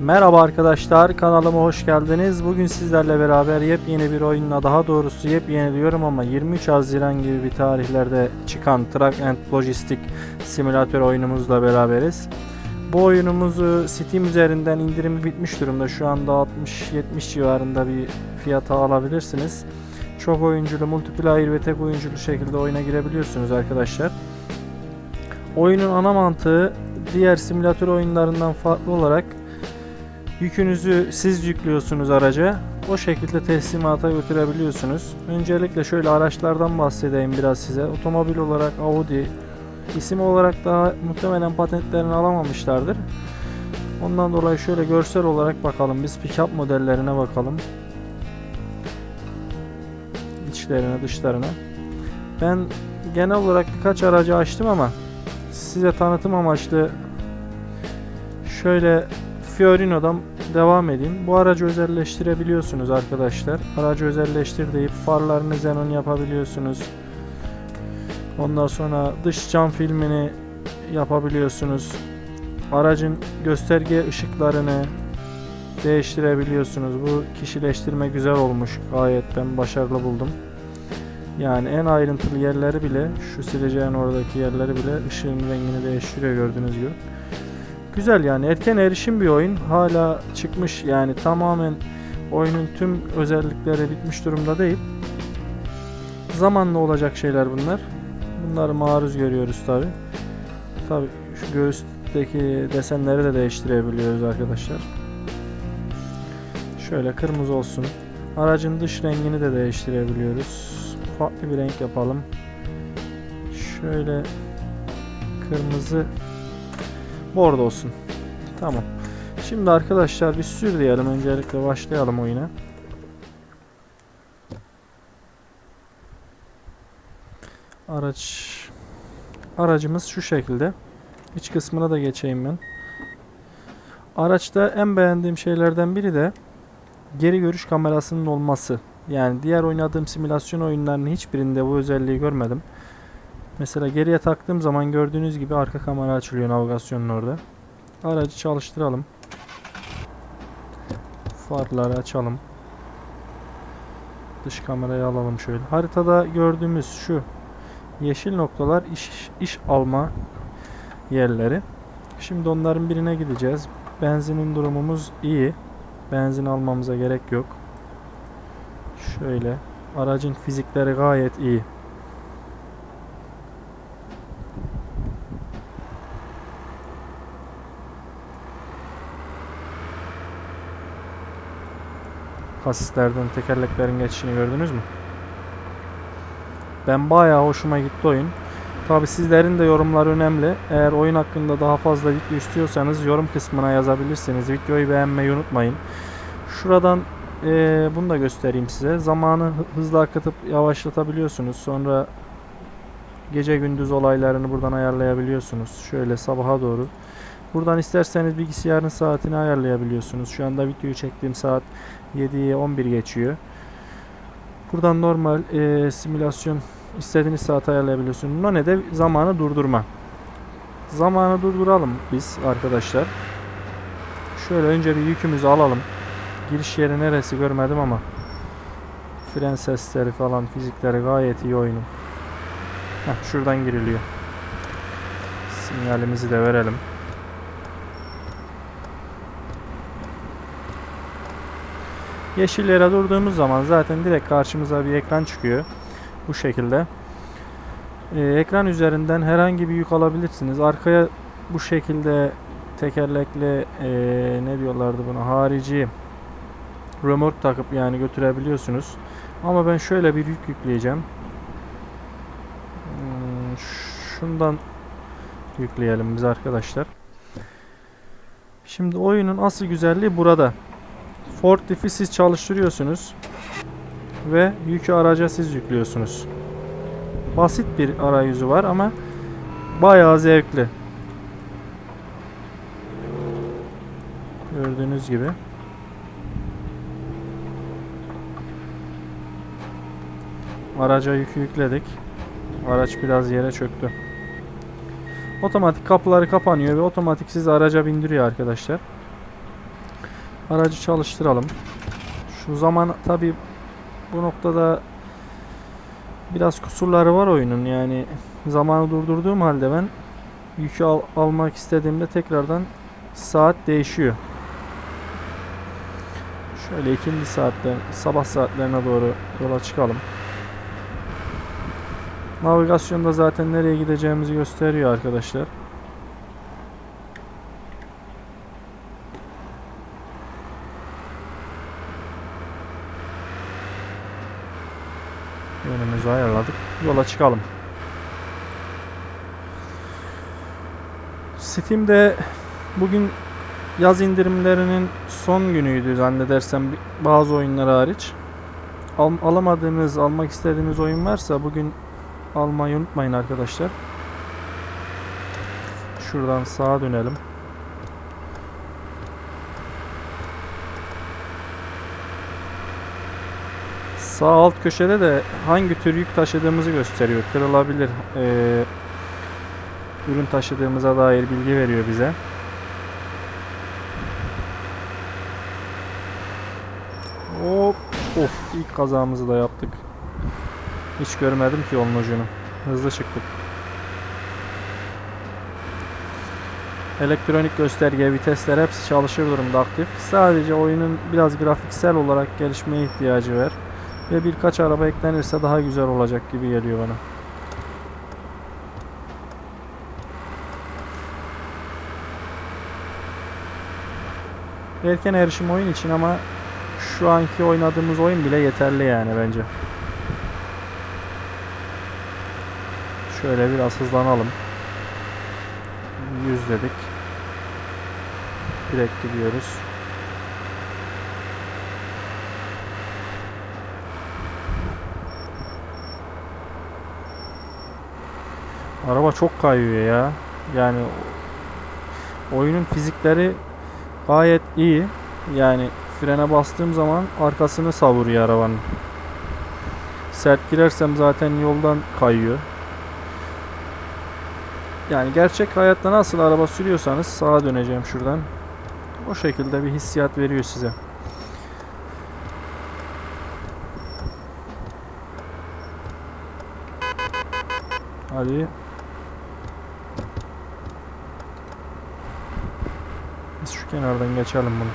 Merhaba arkadaşlar kanalıma hoş geldiniz. Bugün sizlerle beraber yepyeni bir oyunla daha doğrusu yepyeni diyorum ama 23 Haziran gibi bir tarihlerde çıkan Truck and Logistic simülatör oyunumuzla beraberiz. Bu oyunumuzu Steam üzerinden indirimi bitmiş durumda. Şu anda 60-70 civarında bir fiyata alabilirsiniz. Çok oyunculu, multiplayer ve tek oyunculu şekilde oyuna girebiliyorsunuz arkadaşlar. Oyunun ana mantığı diğer simülatör oyunlarından farklı olarak Yükünüzü siz yüklüyorsunuz araca. O şekilde teslimata götürebiliyorsunuz. Öncelikle şöyle araçlardan bahsedeyim biraz size. Otomobil olarak Audi, isim olarak daha muhtemelen patentlerini alamamışlardır. Ondan dolayı şöyle görsel olarak bakalım. Biz pick-up modellerine bakalım. İçlerine, dışlarına. Ben genel olarak birkaç aracı açtım ama size tanıtım amaçlı şöyle Fiorino'dan devam edeyim. Bu aracı özelleştirebiliyorsunuz arkadaşlar. Aracı özelleştir deyip farlarını xenon yapabiliyorsunuz. Ondan sonra dış cam filmini yapabiliyorsunuz. Aracın gösterge ışıklarını değiştirebiliyorsunuz. Bu kişileştirme güzel olmuş. Gayet ben başarılı buldum. Yani en ayrıntılı yerleri bile şu sileceğin oradaki yerleri bile ışığın rengini değiştiriyor gördüğünüz gibi. Güzel yani erken erişim bir oyun. Hala çıkmış yani tamamen oyunun tüm özellikleri bitmiş durumda değil. Zamanla olacak şeyler bunlar. Bunları maruz görüyoruz tabi. Tabi şu göğüsteki desenleri de değiştirebiliyoruz arkadaşlar. Şöyle kırmızı olsun. Aracın dış rengini de değiştirebiliyoruz. Farklı bir renk yapalım. Şöyle kırmızı Bordo olsun. Tamam. Şimdi arkadaşlar bir sür diyelim. Öncelikle başlayalım oyuna. Araç aracımız şu şekilde. İç kısmına da geçeyim ben. Araçta en beğendiğim şeylerden biri de geri görüş kamerasının olması. Yani diğer oynadığım simülasyon oyunlarının hiçbirinde bu özelliği görmedim. Mesela geriye taktığım zaman gördüğünüz gibi arka kamera açılıyor navigasyonun orada. Aracı çalıştıralım. Farları açalım. Dış kamerayı alalım şöyle. Haritada gördüğümüz şu yeşil noktalar iş, iş alma yerleri. Şimdi onların birine gideceğiz. Benzinin durumumuz iyi. Benzin almamıza gerek yok. Şöyle. Aracın fizikleri gayet iyi. Kasislerden tekerleklerin geçişini gördünüz mü? Ben bayağı hoşuma gitti oyun. Tabi sizlerin de yorumlar önemli. Eğer oyun hakkında daha fazla video istiyorsanız yorum kısmına yazabilirsiniz. Videoyu beğenmeyi unutmayın. Şuradan e, bunu da göstereyim size. Zamanı hızlı akıtıp yavaşlatabiliyorsunuz. Sonra gece gündüz olaylarını buradan ayarlayabiliyorsunuz. Şöyle sabaha doğru. Buradan isterseniz bilgisayarın saatini ayarlayabiliyorsunuz. Şu anda videoyu çektiğim saat 7'ye 11 geçiyor. Buradan normal e, simülasyon istediğiniz saat ayarlayabiliyorsunuz. No ne de zamanı durdurma. Zamanı durduralım biz arkadaşlar. Şöyle önce bir yükümüzü alalım. Giriş yeri neresi görmedim ama fren sesleri falan fizikleri gayet iyi oyunun. Heh, şuradan giriliyor. Sinyalimizi de verelim. Yeşil yere durduğumuz zaman zaten direkt karşımıza bir ekran çıkıyor. Bu şekilde. Ee, ekran üzerinden herhangi bir yük alabilirsiniz. Arkaya bu şekilde tekerlekli ee, ne diyorlardı buna harici remork takıp yani götürebiliyorsunuz. Ama ben şöyle bir yük yükleyeceğim. Hmm, şundan yükleyelim biz arkadaşlar. Şimdi oyunun asıl güzelliği burada. Ford Diff'i siz çalıştırıyorsunuz ve yükü araca siz yüklüyorsunuz. Basit bir arayüzü var ama bayağı zevkli. Gördüğünüz gibi. Araca yükü yükledik. Araç biraz yere çöktü. Otomatik kapıları kapanıyor ve otomatik sizi araca bindiriyor arkadaşlar. Aracı çalıştıralım. Şu zaman tabi bu noktada biraz kusurları var oyunun yani zamanı durdurduğum halde ben yükü al- almak istediğimde tekrardan saat değişiyor. Şöyle ikinci saatler, sabah saatlerine doğru yola çıkalım. Navigasyonda zaten nereye gideceğimizi gösteriyor arkadaşlar. Yönümüzü ayarladık. Yola çıkalım. Steam'de bugün yaz indirimlerinin son günüydü zannedersem bazı oyunlar hariç. Al- alamadığınız, almak istediğiniz oyun varsa bugün almayı unutmayın arkadaşlar. Şuradan sağa dönelim. Sağ alt köşede de hangi tür yük taşıdığımızı gösteriyor. Kırılabilir eee, ürün taşıdığımıza dair bilgi veriyor bize. Hop, of ilk kazamızı da yaptık. Hiç görmedim ki yolun ucunu. Hızlı çıktık. Elektronik gösterge, vitesler hepsi çalışır durumda aktif. Sadece oyunun biraz grafiksel olarak gelişmeye ihtiyacı var. Ve birkaç araba eklenirse daha güzel olacak gibi geliyor bana. Erken erişim oyun için ama şu anki oynadığımız oyun bile yeterli yani bence. Şöyle biraz hızlanalım. 100 dedik. Direkt gidiyoruz. Araba çok kayıyor ya. Yani oyunun fizikleri gayet iyi. Yani frene bastığım zaman arkasını savuruyor arabanın. Sert girersem zaten yoldan kayıyor. Yani gerçek hayatta nasıl araba sürüyorsanız sağa döneceğim şuradan. O şekilde bir hissiyat veriyor size. Hadi. Şu kenardan geçelim bunu.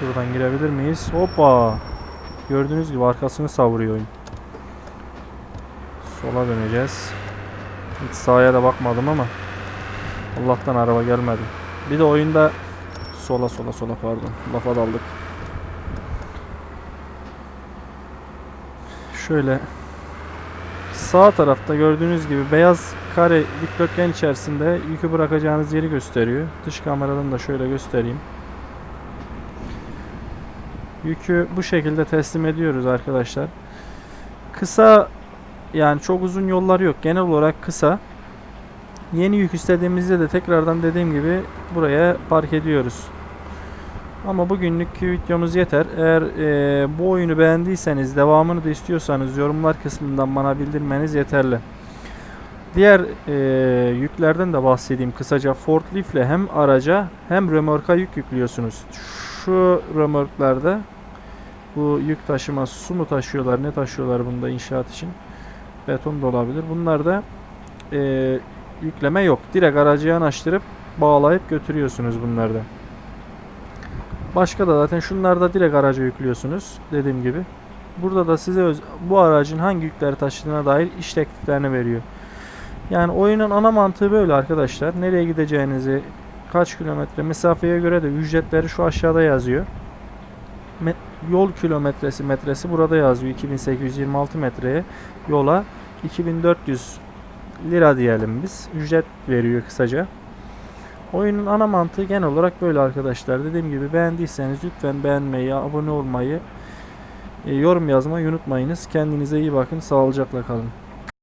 Şuradan girebilir miyiz? Hoppa. Gördüğünüz gibi arkasını savuruyor. Sola döneceğiz. Hiç sağa da bakmadım ama Allah'tan araba gelmedi. Bir de oyunda sola sola sola pardon. Lafa daldık. Şöyle sağ tarafta gördüğünüz gibi beyaz kare dikdörtgen içerisinde yükü bırakacağınız yeri gösteriyor. Dış kameradan da şöyle göstereyim. Yükü bu şekilde teslim ediyoruz arkadaşlar. Kısa yani çok uzun yollar yok. Genel olarak kısa. Yeni yük istediğimizde de tekrardan dediğim gibi buraya park ediyoruz. Ama bugünlük videomuz yeter. Eğer e, bu oyunu beğendiyseniz, devamını da istiyorsanız yorumlar kısmından bana bildirmeniz yeterli. Diğer e, yüklerden de bahsedeyim kısaca. Forklift ile hem araca hem römorka yük yüklüyorsunuz. Şu römorklarda bu yük taşıma su mu taşıyorlar, ne taşıyorlar bunda inşaat için? Beton da olabilir. Bunlarda e, yükleme yok. Direkt aracı yanaştırıp bağlayıp götürüyorsunuz bunlarda. Başka da zaten şunlarda direkt araca yüklüyorsunuz dediğim gibi. Burada da size bu aracın hangi yükleri taşıdığına dair iş tekliflerini veriyor. Yani oyunun ana mantığı böyle arkadaşlar. Nereye gideceğinizi, kaç kilometre mesafeye göre de ücretleri şu aşağıda yazıyor. Me- yol kilometresi metresi burada yazıyor. 2826 metreye yola 2400 lira diyelim biz. Ücret veriyor kısaca. Oyunun ana mantığı genel olarak böyle arkadaşlar. Dediğim gibi beğendiyseniz lütfen beğenmeyi, abone olmayı, e, yorum yazmayı unutmayınız. Kendinize iyi bakın. Sağlıcakla kalın.